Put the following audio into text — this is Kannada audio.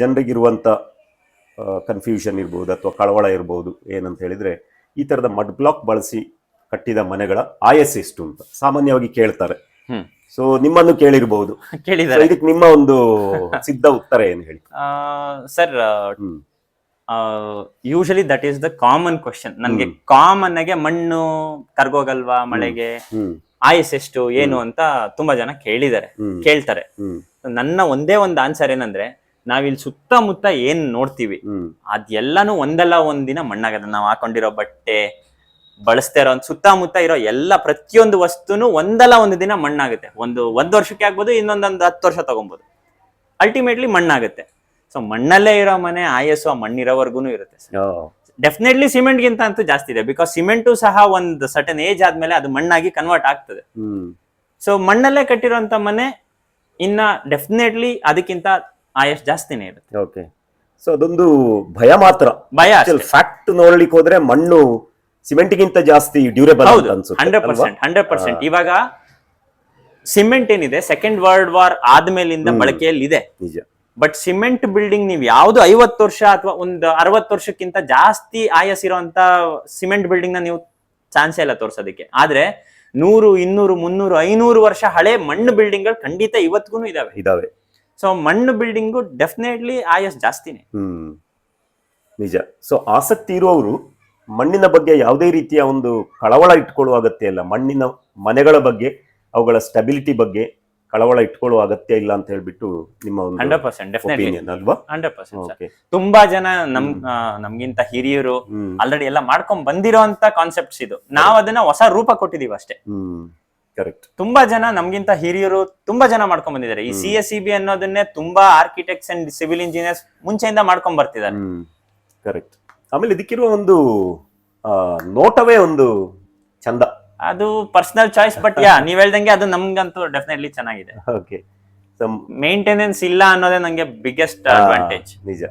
ಜನರಿಗಿರುವಂಥ ಕನ್ಫ್ಯೂಷನ್ ಇರ್ಬೋದು ಅಥವಾ ಕಳವಳ ಇರ್ಬೋದು ಏನಂತ ಹೇಳಿದ್ರೆ ಈ ಥರದ ಮಡ್ ಬ್ಲಾಕ್ ಬಳಸಿ ಕಟ್ಟಿದ ಮನೆಗಳ ಆಯಸ್ ಎಷ್ಟು ಅಂತ ಸಾಮಾನ್ಯವಾಗಿ ಕೇಳ್ತಾರೆ. ಸೊ ನಿಮ್ಮನ್ನು ಕೇಳಿರಬಹುದು ಕೇಳಿದ್ದಾರೆ. ಇದಕ್ಕೆ ನಿಮ್ಮ ಒಂದು ಸಿದ್ಧ ಉತ್ತರ ಏನು ಹೇಳಿ? Sir usually that is the common question ನನಗೆ ಕಾಮನ್ ಆಗಿ ಮಣ್ಣು ಕರ್ಗೋಗಲ್ವಾ ಮಳೆಗೆ? ಆಯಸ್ ಎಷ್ಟು ಏನು ಅಂತ ತುಂಬಾ ಜನ ಕೇಳಿದ್ದಾರೆ ಕೇಳ್ತಾರೆ. ನನ್ನ ಒಂದೇ ಒಂದು ಆನ್ಸರ್ ಏನಂದ್ರೆ ನಾವಿಲ್ಲಿ ಸುತ್ತಮುತ್ತ ಏನ್ ನೋಡ್ತೀವಿ? ಅದೆಲ್ಲಾನು ಒಂದಲ್ಲ ಒಂದಿನ ದಿನ ಮಣ್ಣಾಗದ. ನಾವ್ ಹಾಕೊಂಡಿರೋ ಬಟ್ಟೆ ಬಳಸ್ತಾ ಇರೋ ಸುತ್ತಮುತ್ತ ಇರೋ ಎಲ್ಲ ಪ್ರತಿಯೊಂದು ವಸ್ತುನು ಒಂದಲ್ಲ ಒಂದು ದಿನ ಮಣ್ಣಾಗುತ್ತೆ. ಒಂದು ಒಂದ್ ವರ್ಷಕ್ಕೆ ಆಗ್ಬೋದು ಇನ್ನೊಂದೊಂದು ಹತ್ತು ವರ್ಷ ತಗೊಬೋದು. ಅಲ್ಟಿಮೇಟ್ಲಿ ಮಣ್ಣಾಗುತ್ತೆ. ಸೊ ಮಣ್ಣಲ್ಲೇ ಇರೋ ಮನೆ ಆಯಸ್ಸು ಆ ಮಣ್ಣಿರೋವರೆಗೂ ಇರುತ್ತೆ ಡೆಫಿನೆಟ್ಲಿ ಸಿಮೆಂಟ್ ಗಿಂತ ಅಂತೂ ಜಾಸ್ತಿ ಇದೆ. ಬಿಕಾಸ್ ಸಿಮೆಂಟು ಸಹ ಒಂದು ಸಟನ್ ಏಜ್ ಆದ್ಮೇಲೆ ಅದು ಮಣ್ಣಾಗಿ ಕನ್ವರ್ಟ್ ಆಗ್ತದೆ. ಸೊ ಮಣ್ಣಲ್ಲೇ ಕಟ್ಟಿರುವಂತ ಮನೆ ಇನ್ನ ಡೆಫಿನೆಟ್ಲಿ ಅದಕ್ಕಿಂತ ಆಯಸ್ ಜಾಸ್ತಿನೇ ಇರುತ್ತೆ. ಓಕೆ ಸೊ ಅದೊಂದು ಭಯ ಮಾತ್ರ. ಭಯ ಫ್ಯಾಕ್ಟ್ ನೋಡ್ಲಿಕ್ಕೆ ಹೋದ್ರೆ ಮಣ್ಣು ಸಿಮೆಂಟ್ಗಿಂತ ಜಾಸ್ತಿ ಡ್ಯೂರೇಬಲ್ ಹೌದು ಹಂಡ್ರೆಡ್? ಪರ್ಸೆಂಟ್ ಹಂಡ್ರೆಡ್ ಪರ್ಸೆಂಟ್ ಇವಾಗ ಸಿಮೆಂಟ್ ಏನಿದೆ ಸೆಕೆಂಡ್ ವರ್ಲ್ಡ್ ವಾರ್ ಆದ್ಮೇಲಿಂದ ಬಳಕೆಯಲ್ಲಿ ಇದೆ. ನಿಜ. ಬಟ್ ಸಿಮೆಂಟ್ ಬಿಲ್ಡಿಂಗ್ ನೀವು ಯಾವ್ದು ಐವತ್ತು ವರ್ಷ ಅಥವಾ ಒಂದು ಅರವತ್ತು ವರ್ಷಕ್ಕಿಂತ ಜಾಸ್ತಿ ಆಯಸ್ ಇರುವಂತ ಸಿಮೆಂಟ್ ಬಿಲ್ಡಿಂಗ್ನ ನೀವು ಚಾನ್ಸೇ ಇಲ್ಲ ತೋರ್ಸೋದಕ್ಕೆ. ಆದ್ರೆ ನೂರು ಇನ್ನೂರು ಮುನ್ನೂರು ಐನೂರು ವರ್ಷ ಹಳೆ ಮಣ್ಣು ಬಿಲ್ಡಿಂಗ್ಗಳು ಖಂಡಿತ ಇವತ್ತಿಗೂ ಇದಾವೆ. ಇದಾವೆ. ಸೊ ಮಣ್ಣು ಬಿಲ್ಡಿಂಗು ಡೆಫಿನೆಟ್ಲಿ ಆಯಸ್ ಜಾಸ್ತಿನೇ. ಹ್ಮ್ ನಿಜ. ಸೊ ಆಸಕ್ತಿ ಇರುವವರು ಮಣ್ಣಿನ ಬಗ್ಗೆ ಯಾವುದೇ ರೀತಿಯ ಒಂದು ಕಳವಳ ಇಟ್ಕೊಳ್ಳುವ ಅಗತ್ಯ ಇಲ್ಲ. ಮಣ್ಣಿನ ಮನೆಗಳ ಬಗ್ಗೆ ಅವುಗಳ ಸ್ಟೆಬಿಲಿಟಿ ಬಗ್ಗೆ ಕಳವಳ ಇಟ್ಕೊಳ್ಳುವ ಅಗತ್ಯ ಇಲ್ಲ ಅಂತ ಹೇಳ್ಬಿಟ್ಟು ನಿಮ್ಮ ಒಂದು ಹಂಡ್ರೆಡ್ ಪರ್ಸೆಂಟ್ ಡೆಫಿನೆಟ್ಲಿ ಒಪಿನಿಯನ್ ಅಲ್ವಾ? ಹಂಡ್ರೆಡ್ ಪರ್ಸೆಂಟ್ ಓಕೆ ತುಂಬಾ ಜನ ನಮ್ ಆ, ನಮ್ಗಿಂತ ಹಿರಿಯರು ಆಲ್ರೆಡಿ ಎಲ್ಲ ಮಾಡ್ಕೊಂಡ್ ಬಂದಿರೋ ಅಂತ ಕಾನ್ಸೆಪ್ಟ್ಸ್ ಇದು. ನಾವ್ ಅದನ್ನ ಹೊಸ ರೂಪ ಕೊಟ್ಟಿದೀವಿ ಅಷ್ಟೇ ಹ್ಮ್. ಕರೆಕ್ಟ್ ತುಂಬಾ ಜನ ನಮ್ಗಿಂತ ಹಿರಿಯರು ತುಂಬಾ ಜನ ಮಾಡ್ಕೊಂಡ್ ಬಂದಿದ್ದಾರೆ. ಈ ಸಿ ಎಸ್ ಸಿ ಬಿ ಅನ್ನೋದನ್ನೇ ತುಂಬಾ ಆರ್ಕಿಟೆಕ್ಟ್ಸ್ ಅಂಡ್ ಸಿವಿಲ್ ಇಂಜಿನಿಯರ್ಸ್ ಮುಂಚೆಯಿಂದ ಮಾಡ್ಕೊಂಡ್ ಬರ್ತಿದ್ದಾರೆ. ಕರೆಕ್ಟ್ ಆಮೇಲೆ ಇದಕ್ಕಿರುವ ಒಂದು ನೋಟವೇ ಒಂದು ಚಂದ. ಅದು ಪರ್ಸನಲ್ ಚಾಯ್ಸ್ ಬಟ್ ಯಾ ನೀವ್ ಹೇಳ್ದಂಗೆ ಅದು ನಮ್ಗಂತೂ ಡೆಫಿನೆಟ್ಲಿ ಚೆನ್ನಾಗಿದೆ. ಓಕೆ ಮೇಂಟೆನೆನ್ಸ್ ಇಲ್ಲ ಅನ್ನೋದೇ ನಂಗೆ ಬಿಗ್ಗೆಸ್ಟ್ ಅಡ್ವಾಂಟೇಜ್ ನಿಜ.